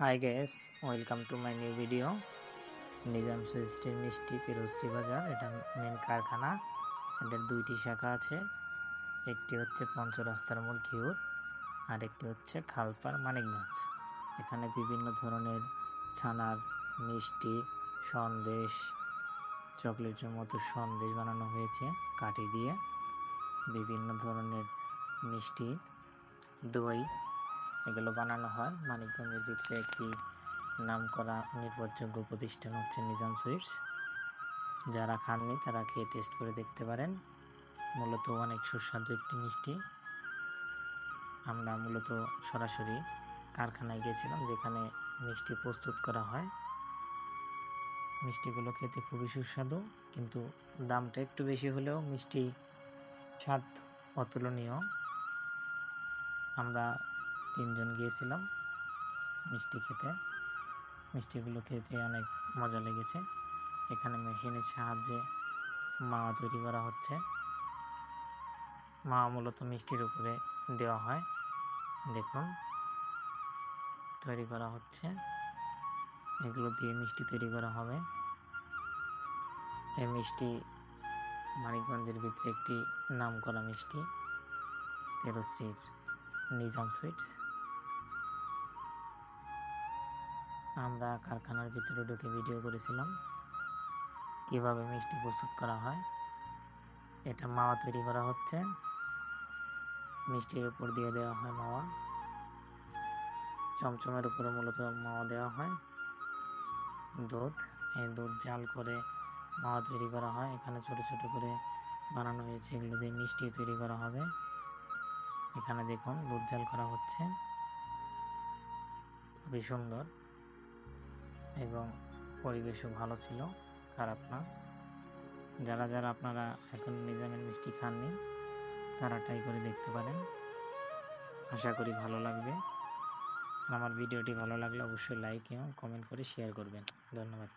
Hi guys welcome to my new video Nizam সুইস্টির মিষ্টি তিরুষ্টি বাজার এটা মেন কারখানা। এদের দুইটি শাখা আছে। একটি হচ্ছে পঞ্চরাস্তার মোড় ঘিউর আর একটি হচ্ছে খালপাড় মানিকগঞ্জ। এখানে বিভিন্ন ধরনের ছানার মিষ্টি, সন্দেশ, চকলেটের মতো সন্দেশ বানানো হয়েছে কাঠি দিয়ে। বিভিন্ন ধরনের মিষ্টি, দই এগুলো বানানো হয়। মানিকগঞ্জের ভিতরে একটি নামকরা নির্ভরযোগ্য প্রতিষ্ঠান হচ্ছে নিজাম সুইটস। যারা খাননি, তারা খেয়ে টেস্ট করে দেখতে পারেন। মূলত অনেক সুস্বাদু একটি মিষ্টি। আমরা মূলত সরাসরি কারখানায় গিয়েছিলাম, যেখানে মিষ্টি প্রস্তুত করা হয়। মিষ্টিগুলো খেতে খুবই সুস্বাদু, কিন্তু দামটা একটু বেশি হলেও মিষ্টি স্বাদ অতুলনীয়। আমরা তিনজন গিয়েছিলাম মিষ্টি খেতে। মিষ্টিগুলো খেতে অনেক মজা লেগেছে। এখানে মেশিনের সাহায্যে মাওয়া তৈরি করা হচ্ছে। মাওয়া মূলত মিষ্টির উপরে দেওয়া হয়। দেখুন, তৈরি করা হচ্ছে। এগুলো দিয়ে মিষ্টি তৈরি করা হবে। এই মিষ্টি মানিকগঞ্জের ভিতরে একটি নাম করা মিষ্টি তেরশ্রীর নিজাম সুইটস। আমরা কারখানার ভিতরে ঢুকে ভিডিও করেছিলাম। কীভাবে মিষ্টি প্রস্তুত করা হয়, এটা মাওয়া তৈরি করা হচ্ছে। মিষ্টির উপর দিয়ে দেওয়া হয় মাওয়া। চমচমের উপরে মূলত মাওয়া দেওয়া হয়। দুধ, এই দুধ জাল করে মাওয়া তৈরি করা হয়। এখানে ছোট ছোট করে বানানো হয়েছে, এগুলো দিয়ে মিষ্টি তৈরি করা হবে। এখানে দেখুন, দুধ জাল করা হচ্ছে। খুবই সুন্দর। এবং পরিবেশও ভালো ছিল, খারাপ না। যারা যারা আপনারা এখন নিজামের মিষ্টি খাননি, তারা ট্রাই করে দেখতে পারেন। আশা করি ভালো লাগবে। আমার ভিডিওটি ভালো লাগলে অবশ্যই লাইক এবং কমেন্ট করে শেয়ার করবেন। ধন্যবাদ।